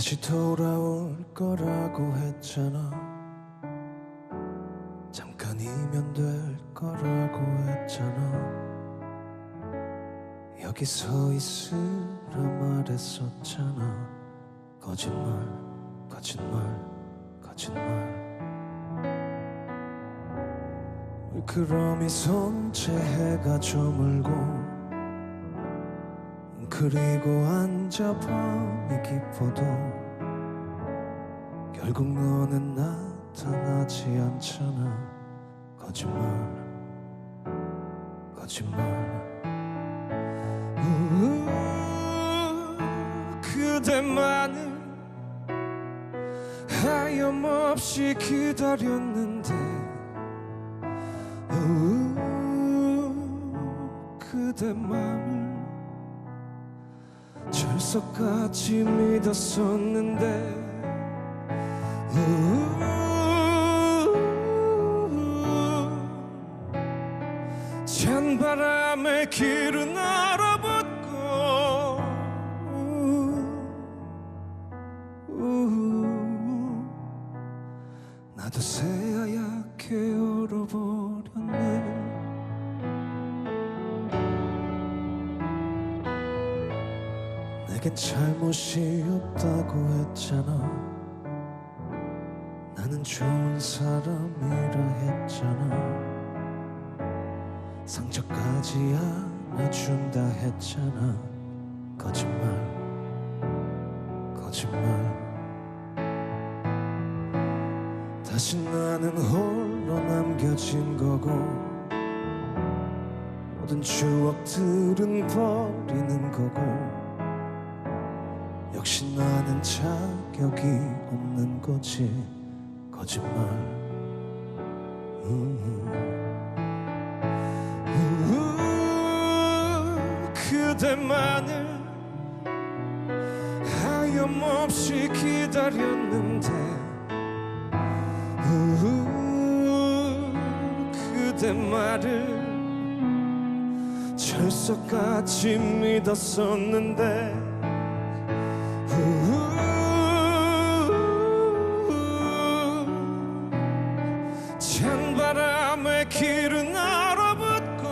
다시 돌아올 거라고 했잖아. 잠깐이면 될 거라고 했잖아. 여기 서 있으라 말했었잖아. 거짓말 거짓말 거짓말. 그럼 이 손채 해가 저물고 그리고 앉아 밤이 깊어도 결국 너는 나타나지 않잖아. 거짓말 거짓말. 우, 그대만을 하염없이 기다렸는데. 우, 그대 맘을 철석같이 믿었었는데. 우, 찬바람에 길은 우, 나도 새하얗게 얼어버렸네 내겐 잘못이 없다고 했잖아. 나는 좋은 사람이라 했잖아. 상처까지 안아준다 했잖아. 거짓말 거짓말. 다시 나는 홀로 남겨진 거고 모든 추억들은 버리는 거고 역시 나는 자격이 없는 거지. 거짓말. 그대만을 하염없이 기다렸는데. 우, 그대 말을 철석같이 믿었었는데. 우, 찬바람에 길은 얼어붙고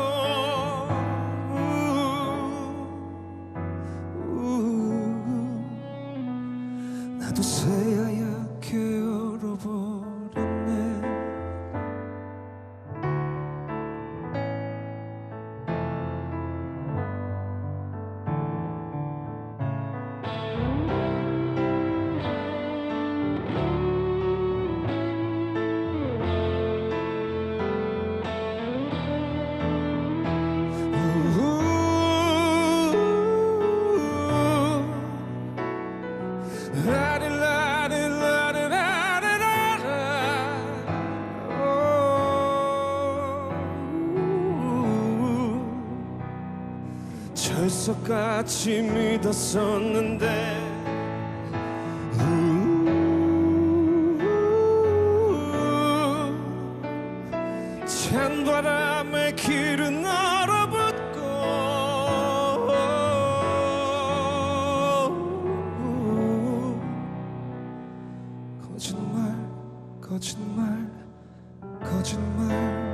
우, 나도 새하 철석같이 믿었었는데 우, 찬바람 거짓말 거짓말 거짓말